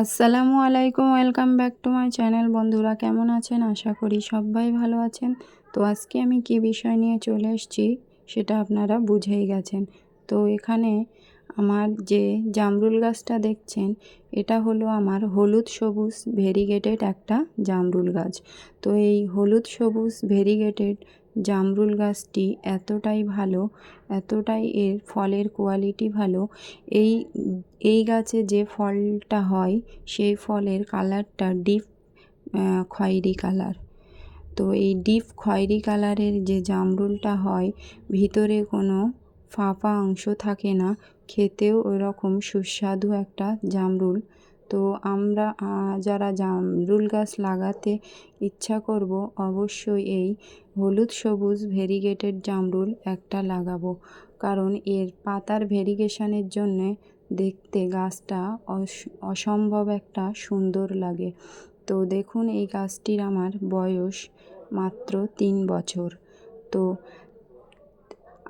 আসসালামু আলাইকুম, welcome back to my channel. বন্ধুরা, কেমন আছেন? আশা করি সবাই ভালো আছেন। তো আজকে আমি কি বিষয় নিয়ে চলে এসেছি সেটা আপনারা বুঝেই গেছেন। তো এখানে আমার যে জামরুল গাছটা দেখছেন, এটা হলো আমার হলুদ সবুজ ভেরিগেটেড একটা জামরুল গাছ। তো এই হলুদ সবুজ ভেরিগেটেড জামরুল গাছটি এতটাই ভালো, এতটাই এর ফলের কোয়ালিটি ভালো। এই এই গাছে যে ফলটা হয়, সেই ফলের কালারটা ডিপ খয়েরি কালার তো এই ডিপ খয়েরি কালারের যে জামরুলটা হয়, ভিতরে কোনো ফাঁপা অংশ থাকে না, খেতেও ওরকম সুস্বাদু একটা জামরুল। তো আমরা যারা জামরুল গাছ লাগাতে ইচ্ছা করব অবশ্যই এই হলুদ সবুজ ভেরিগেটেড জামরুল একটা লাগাবো। কারণ এর পাতার ভেরিগেশনের জন্যে দেখতে গাছটা অসম্ভব একটা সুন্দর লাগে। তো দেখুন এই গাছটির আমার বয়স মাত্র তিন বছর। তো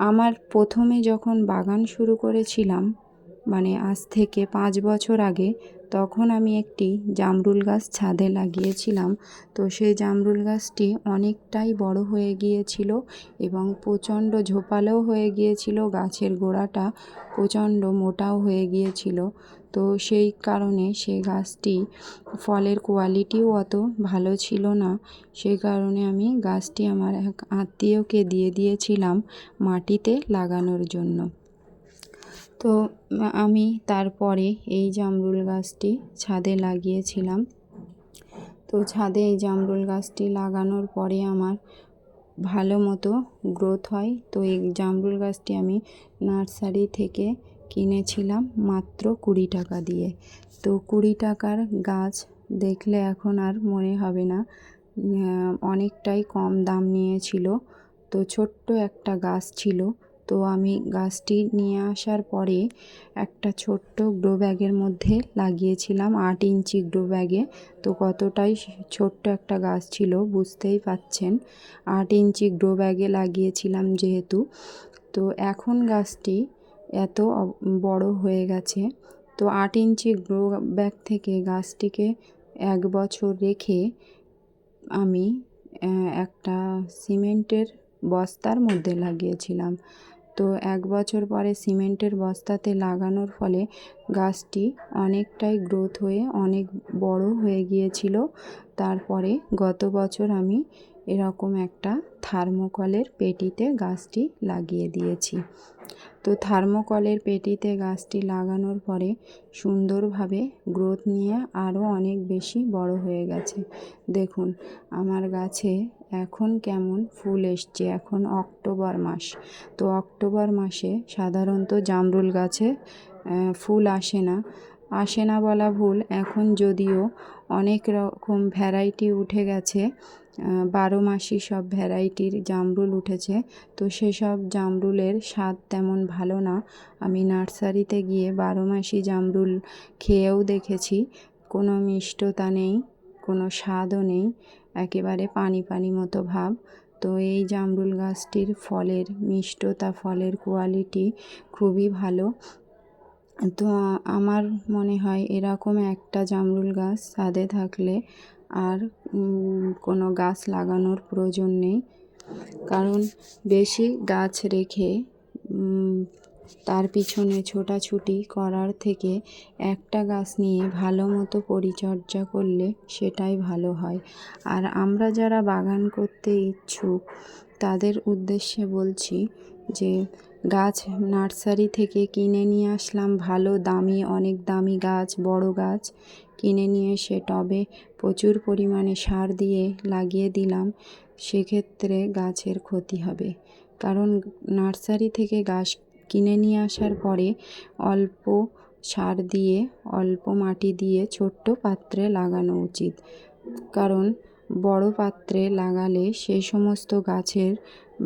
আমার প্রথমে যখন বাগান শুরু করেছিলাম মানে আজ থেকে পাঁচ বছর আগে তখন আমি একটি জামরুল গাছ ছাদে লাগিয়েছিলাম। তো সেই জামরুল গাছটি অনেকটাই বড় হয়ে গিয়েছিল এবং প্রচণ্ড ঝোপালেও হয়ে গিয়েছিল। গাছের গোড়াটা প্রচণ্ড মোটাও হয়ে গিয়েছিল। তো সেই কারণে সেই গাছটি ফলের কোয়ালিটিও অত ভালো ছিল না। সেই কারণে আমি গাছটি আমার এক আত্মীয়কে দিয়ে দিয়েছিলাম মাটিতে লাগানোর জন্য। তো আমি তারপরে এই জামরুল গাছটি ছাদে লাগিয়েছিলাম। তো ছাদে এই জামরুল গাছটি লাগানোর পরে আমার ভালো মতো গ্রোথ হয়। তো এই জামরুল গাছটি আমি নার্সারি থেকে কিনেছিলাম মাত্র কুড়ি টাকা দিয়ে। তো কুড়ি টাকার গাছ দেখলে এখন আর মনে হবে না অনেকটাই কম দাম নিয়েছিল। তো ছোট্ট একটা গাছ ছিল তো আমি গাছটি নিয়ে আসার পরে একটা ছোট্ট গ্রো ব্যাগের মধ্যে লাগিয়েছিলাম আট ইঞ্চি গ্রো ব্যাগে। তো কতটাই ছোট্ট একটা গাছ ছিল, বুঝতেই পাচ্ছেন। আট ইঞ্চি গ্রো ব্যাগে লাগিয়েছিলাম যেহেতু। তো এখন গাছটি এত বড় হয়ে গেছে। তো আট ইঞ্চি গ্রো ব্যাগ থেকে গাছটিকে এক বছর রেখে আমি একটা সিমেন্টের বস্তার মধ্যে লাগিয়েছিলাম। তো এক বছর পরে সিমেন্টের বস্তাতে লাগানোর ফলে গাছটি অনেকটাই গ্রোথ হয়ে অনেক বড় হয়ে গিয়েছিল। তারপরে গত বছর আমি এরকম একটা থার্মোকলের পেটিতে গাছটি লাগিয়ে দিয়েছি। তো থার্মোকলের পেটিতে গাছটি লাগানোর পরে সুন্দরভাবে গ্রোথ নিয়ে আরও অনেক বেশি বড় হয়ে গেছে। দেখুন, আমার গাছে এখন কেমন ফুল এসছে। এখন অক্টোবর মাস। তো অক্টোবর মাসে সাধারণত জামরুল গাছে ফুল আসে না। আসে না বলা ভুল। এখন যদিও অনেক রকম ভ্যারাইটি উঠে গেছে বারো মাসি সব ভ্যারাইটির জামরুল উঠেছে। তো সেসব জামরুলের স্বাদ তেমন ভালো না। আমি নার্সারিতে গিয়ে বারো মাসি জামরুল খেয়েও দেখেছি। কোনো মিষ্টতা নেই, কোনো স্বাদও নেই, একেবারে পানি পানি মতো ভাব। তো এই জামরুল গাছটির ফলের মিষ্টতা, ফলের কোয়ালিটি খুবই ভালো। তো আমার মনে হয় এরকম একটা জামরুল গাছ ছাদে থাকলে আর কোনো গাছ লাগানোর প্রয়োজন নেই। কারণ বেশি গাছ রেখে তার পিছনে ছোটাছুটি করার থেকে একটা গাছ নিয়ে ভালো মতো পরিচর্যা করলে সেটাই ভালো হয়। আর আমরা যারা বাগান করতে ইচ্ছুক, তাদের উদ্দেশ্যে বলছি যে গাছ নার্সারি থেকে কিনে নিয়ে আসলাম ভালো, দামি, অনেক দামি গাছ, বড় গাছ। কিনে নিয়ে এসে টবে প্রচুর পরিমাণে সার দিয়ে লাগিয়ে দিলাম। সেক্ষেত্রে গাছের ক্ষতি হবে। কারণ নার্সারি থেকে গাছ কিনে নিয়ে আসার পরে অল্প সার দিয়ে, অল্প মাটি দিয়ে ছোট্ট পাত্রে লাগানো উচিত। কারণ বড় পাত্রে লাগালে সেই সমস্ত গাছের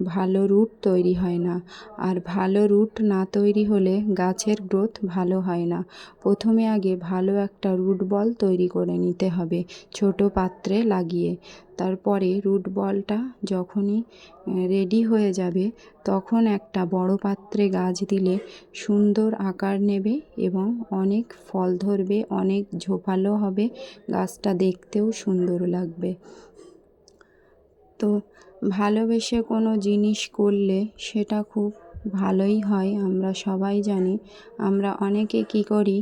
ভালো রুট তৈরি হয় না। আর ভালো রুট না তৈরি হলে গাছের গ্রোথ ভালো হয় না। প্রথমে আগে ভালো একটা রুট বল তৈরি করে নিতে হবে, ছোট পাত্রে লাগিয়ে। তারপরে রুট বলটা যখনই রেডি হয়ে যাবে, তখন একটা বড় পাত্রে গাছ দিলে সুন্দর আকার নেবে এবং অনেক ফল ধরবে, অনেক ঝোপালো হবে, গাছটা দেখতেও সুন্দর লাগবে। তো ভালোবেসে কোনো জিনিস করলে সেটা খুব ভালোই হয়, আমরা সবাই জানি। আমরা অনেকে কী করি,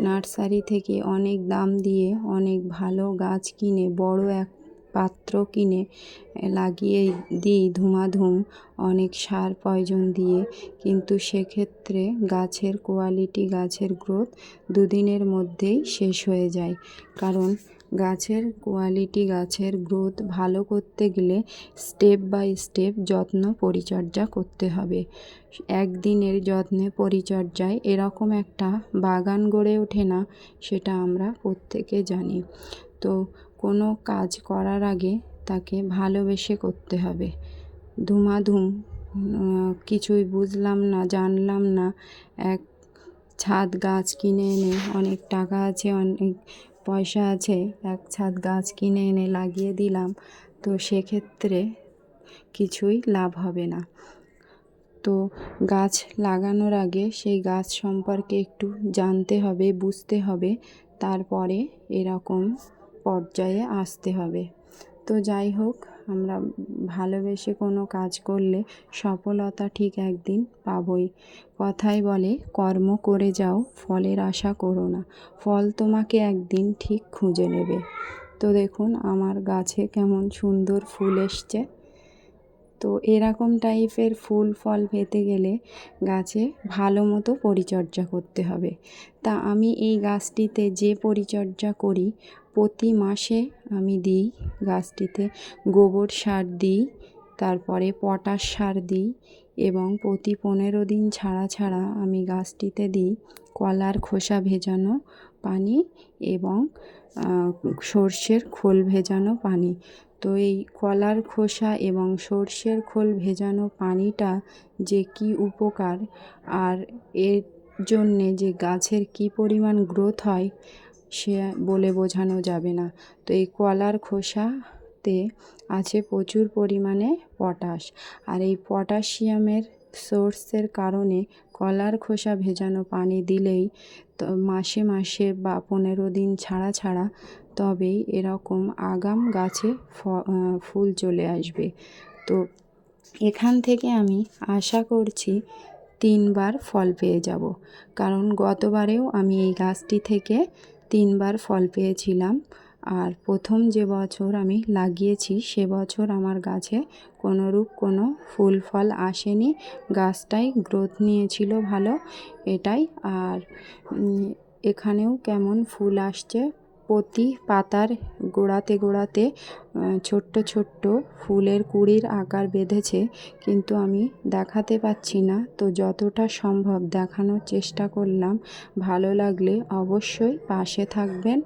নার্সারি থেকে অনেক দাম দিয়ে অনেক ভালো গাছ কিনে, বড় এক পাত্র কিনে লাগিয়ে দিই ধুমাধুম, অনেক সার পয়জন দিয়ে। কিন্তু সেক্ষেত্রে গাছের কোয়ালিটি গাছের গ্রোথ দুদিনের মধ্যেই শেষ হয়ে যায়। কারণ গাছের কোয়ালিটি গাছের গ্রোথ ভালো করতে গেলে স্টেপ বাই স্টেপ যত্ন পরিচর্যা করতে হবে। একদিনের যত্নে পরিচর্যায় এরকম একটা বাগান গড়ে ওঠে না, সেটা আমরা প্রত্যেকে জানি। তো কোনো কাজ করার আগে তাকে ভালোবেসে করতে হবে। ধুমাধুম কিছুই বুঝলাম না, জানলাম না। এক ছাদ গাছ কিনে এনে অনেক টাকা আছে, অনেক পয়সা আছে, এক ছাদ গাছ কিনে এনে লাগিয়ে দিলাম, তো সেক্ষেত্রে কিছুই লাভ হবে না। তো গাছ লাগানোর আগে সেই গাছ সম্পর্কে একটু জানতে হবে, বুঝতে হবে, তারপরে এরকম পর্যায়ে আসতে হবে। তো যাই হোক আমরা ভালোবেসে কোনো কাজ করলে সফলতা ঠিক একদিন পাবই। কথাই বলে, কর্ম করে যাও, ফলের আশা করো না। ফল তোমাকে একদিন ঠিক খুঁজে নেবে। তো দেখুন, আমার গাছে কেমন সুন্দর ফুল এসছে। তো এরকম টাইপের ফুল ফল পেতে গেলে গাছে ভালো মতো পরিচর্যা করতে হবে। তা আমি এই গাছটিতে যে পরিচর্যা করি, প্রতি মাসে আমি দিই গাছটিতে গোবর সার দিই, তারপরে পটাশ সার দিই এবং প্রতি পনেরো দিন ছাড়া ছাড়া আমি গাছটিতে দিই কলার খোসা ভেজানো পানি এবং সর্ষের খোল ভেজানো পানি। তো এই কলার খোসা এবং সর্ষের খোল ভেজানো পানিটা যে কি উপকার আর এর জন্যে যে গাছের কি পরিমাণ গ্রোথ হয় সে বলে বোঝানো যাবে না। তো এই কলার খোসাতে আছে প্রচুর পরিমাণে পটাশ। আর এই পটাশিয়ামের সোর্সের কারণে কলার খোসা ভেজানো পানি দিলেই তো, মাসে মাসে বা পনেরো দিন ছাড়া ছাড়া তবেই এরকম আগাম গাছে ফুল চলে আসবে। তো এখান থেকে আমি আশা করছি তিনবার ফল পেয়ে যাব। কারণ গতবারেও আমি এই গাছটি থেকে তিনবার ফল পেয়েছিলাম। আর প্রথম যে বছর আমি লাগিয়েছি, সে বছর আমার গাছে কোনোরূপ কোনো ফুল ফল আসেনি। গাছটাই গ্রোথ নিয়েছিল ভালো, এটাই। আর এখানেও কেমন ফুল আসছে, প্রতি পাতার গোড়াতে গোড়াতে ছোট্ট ছোট্ট ফুলের কুঁড়ির আকার বেঁধেছে, কিন্তু আমি দেখাতে পাচ্ছি না। তো যতটা সম্ভব দেখানোর চেষ্টা করলাম, ভালো লাগলে অবশ্যই পাশে থাকবেন।